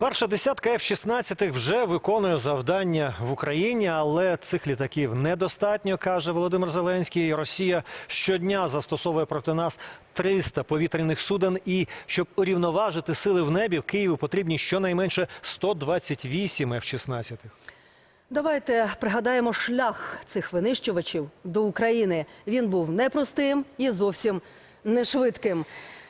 Перша десятка F-16 вже виконує завдання в Україні, але цих літаків недостатньо, каже Володимир Зеленський. Росія щодня застосовує проти нас 300 повітряних суден. І щоб урівноважити сили в небі, в Києву потрібні щонайменше 128 F-16. Давайте пригадаємо шлях цих винищувачів до України. Він був непростим і зовсім не швидким.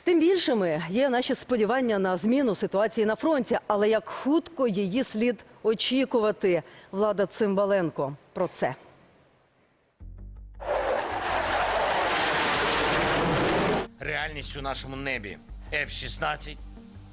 Тим більшими є наші сподівання на зміну ситуації на фронті, але як хутко її слід очікувати. Влада Цимбаленко про це. реальність у нашому небі F-16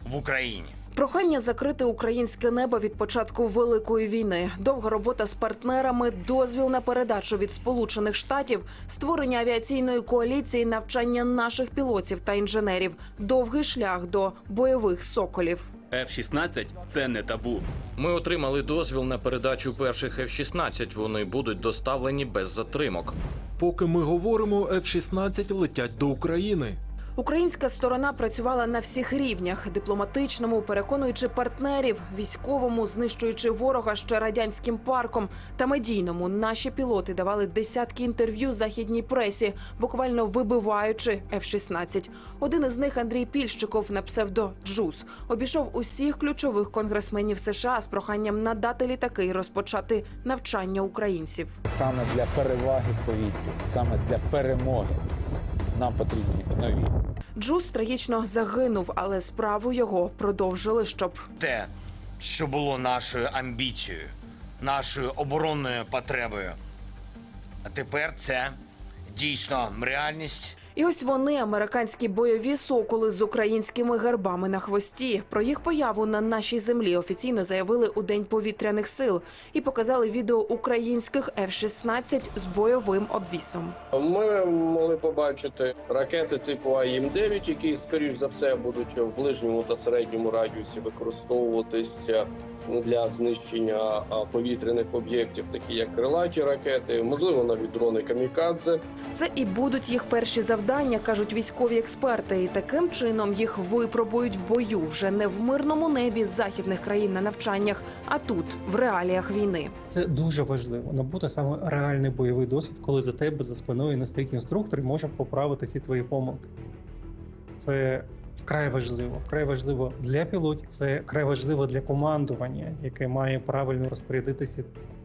в Україні. Прохання закрити українське небо від початку великої війни. Довга робота з партнерами, дозвіл на передачу від Сполучених Штатів, створення авіаційної коаліції, навчання наших пілотів та інженерів. Довгий шлях до бойових соколів. F-16 – це не табу. Ми отримали дозвіл на передачу перших F-16. Вони будуть доставлені без затримок. Поки ми говоримо, F-16 летять до України. Українська сторона працювала на всіх рівнях: дипломатичному, переконуючи партнерів, військовому, знищуючи ворога ще радянським парком та медійному. Наші пілоти давали десятки інтерв'ю західній пресі, буквально вибиваючи F-16. Один із них Андрій Пільщиков на псевдо Джус обійшов усіх ключових конгресменів США з проханням надати літаки і розпочати навчання українців. саме для переваги в повітрі, саме для перемоги нам потрібні нові. Джус трагічно загинув, але справу його продовжили, щоб Те, що було нашою амбіцією, нашою оборонною потребою. А тепер це дійсно реальність. І ось вони, американські бойові соколи з українськими гербами на хвості. Про їх появу на нашій землі офіційно заявили у День повітряних сил і показали відео українських F-16 з бойовим обвісом. Ми могли побачити ракети типу АІМ-9, які, скоріш за все, будуть в ближньому та середньому радіусі використовуватися для знищення повітряних об'єктів, такі як крилаті ракети, можливо, навіть дрони камікадзе. Це і будуть їх перші завдання, кажуть військові експерти. І таким чином їх випробують в бою вже не в мирному небі західних країн на навчаннях, а тут, в реаліях війни. Це дуже важливо набути саме реальний бойовий досвід, коли за тебе за спиною не стоїть інструктор і може поправити всі твої помилки. Це вкрай важливо. Вкрай важливо для пілотів, це вкрай важливо для командування, яке має правильно розпорядитися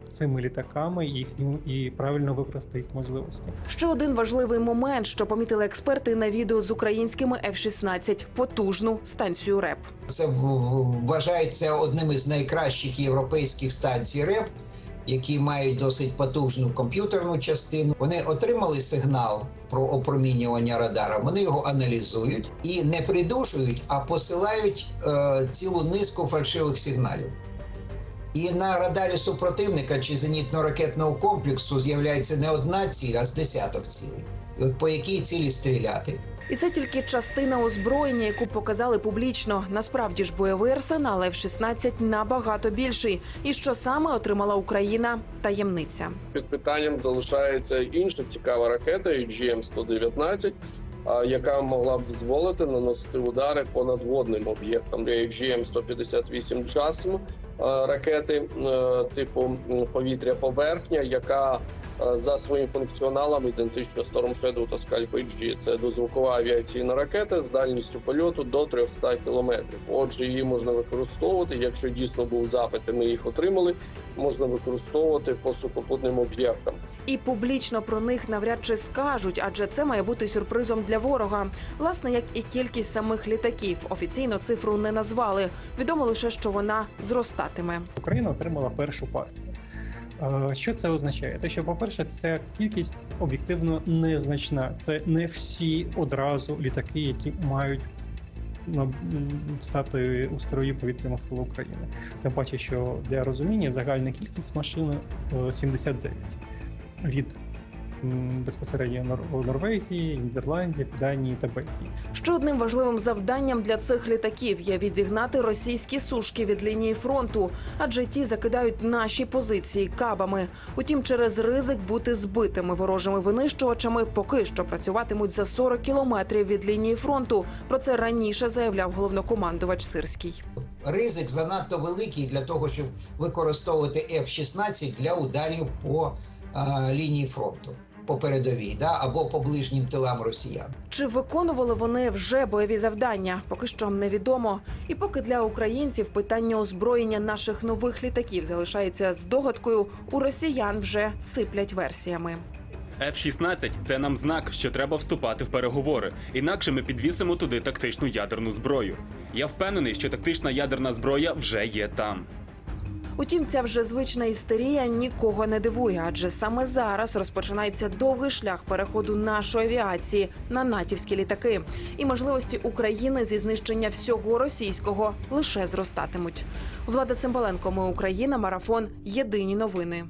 цими літаками і їхню і правильно використати їх можливості. Ще один важливий момент, що помітили експерти на відео з українськими F-16 – потужну станцію РЕП. Це вважається одним із найкращих європейських станцій РЕП, які мають досить потужну комп'ютерну частину. Вони отримали сигнал про опромінювання радара. Вони його аналізують і не придушують, а посилають е, цілу низку фальшивих сигналів. І на радарі супротивника чи зенітно-ракетного комплексу з'являється не одна ціль, а з десяток цілей. І от по якій цілі стріляти? І це тільки частина озброєння, яку показали публічно. Насправді ж бойовий арсенал F-16 набагато більший. І що саме отримала Україна – таємниця. Під питанням залишається інша цікава ракета AGM-119, а, яка могла б дозволити наносити удари по надводним об'єктам AGM-158 JASM, а, ракети е, типу повітря-поверхня, яка е, за своїм функціоналом ідентична Storm Shadow та Scalp HG. Це дозвукова авіаційна ракета з дальністю польоту до 300 кілометрів. Отже, її можна використовувати, якщо дійсно був запит, і ми їх отримали, можна використовувати по сухопутним об'єктам. І публічно про них навряд чи скажуть, адже це має бути сюрпризом для ворога. Власне, як і кількість самих літаків. Офіційно цифру не назвали. Відомо лише, що вона зростатиме. Україна отримала першу партію. Е, Що це означає? Те, що, по-перше, ця кількість об'єктивно незначна. Це не всі одразу літаки, які мають ну, стати у строї повітряних сил України. Тим паче, що для розуміння загальна кількість машин е, 79 від безпосередньо Нор- Норвегії, Нідерландів, Данії та Бельгії. Ще одним важливим завданням для цих літаків є відігнати російські сушки від лінії фронту, адже ті закидають наші позиції кабами. Утім, через ризик бути збитими ворожими винищувачами поки що працюватимуть за 40 кілометрів від лінії фронту. Про це раніше заявляв головнокомандувач Сирський. ризик занадто великий для того, щоб використовувати F-16 для ударів по лінії фронту, по передовій, да, або по ближнім тилам росіян. Чи виконували вони вже бойові завдання? Поки що невідомо. І поки для українців питання озброєння наших нових літаків залишається здогадкою, у росіян вже сиплять версіями. F-16 – це нам знак, що треба вступати в переговори. Інакше ми підвісимо туди тактичну ядерну зброю. Я впевнений, що тактична ядерна зброя вже є там. Утім, ця вже звична істерія нікого не дивує, адже саме зараз розпочинається довгий шлях переходу нашої авіації на натівські літаки, і можливості України зі знищення всього російського лише зростатимуть. Влада Цимбаленко, ми Україна, марафон. Єдині новини.